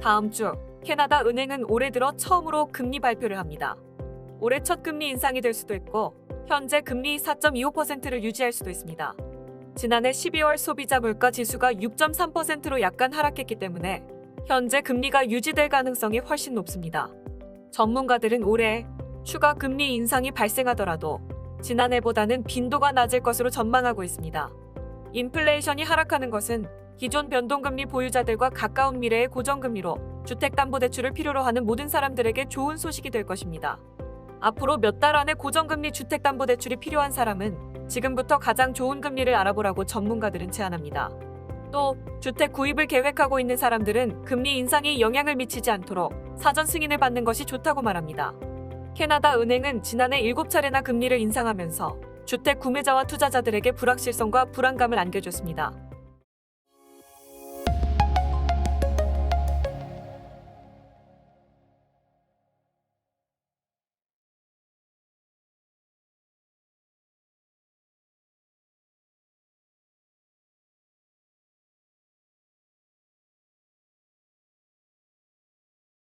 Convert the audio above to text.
다음 주 캐나다 은행은 올해 들어 처음으로 금리 발표를 합니다. 올해 첫 금리 인상이 될 수도 있고 현재 금리 4.25%를 유지할 수도 있습니다. 지난해 12월 소비자 물가 지수가 6.3%로 약간 하락했기 때문에 현재 금리가 유지될 가능성이 훨씬 높습니다. 전문가들은 올해 추가 금리 인상이 발생하더라도 지난해보다는 빈도가 낮을 것으로 전망하고 있습니다. 인플레이션이 하락하는 것은 기존 변동금리 보유자들과 가까운 미래의 고정금리로 주택담보대출을 필요로 하는 모든 사람들에게 좋은 소식이 될 것입니다. 앞으로 몇 달 안에 고정금리 주택담보대출이 필요한 사람은 지금부터 가장 좋은 금리를 알아보라고 전문가들은 제안합니다. 또 주택 구입을 계획하고 있는 사람들은 금리 인상이 영향을 미치지 않도록 사전 승인을 받는 것이 좋다고 말합니다. 캐나다 은행은 지난해 7차례나 금리를 인상하면서 주택 구매자와 투자자들에게 불확실성과 불안감을 안겨줬습니다.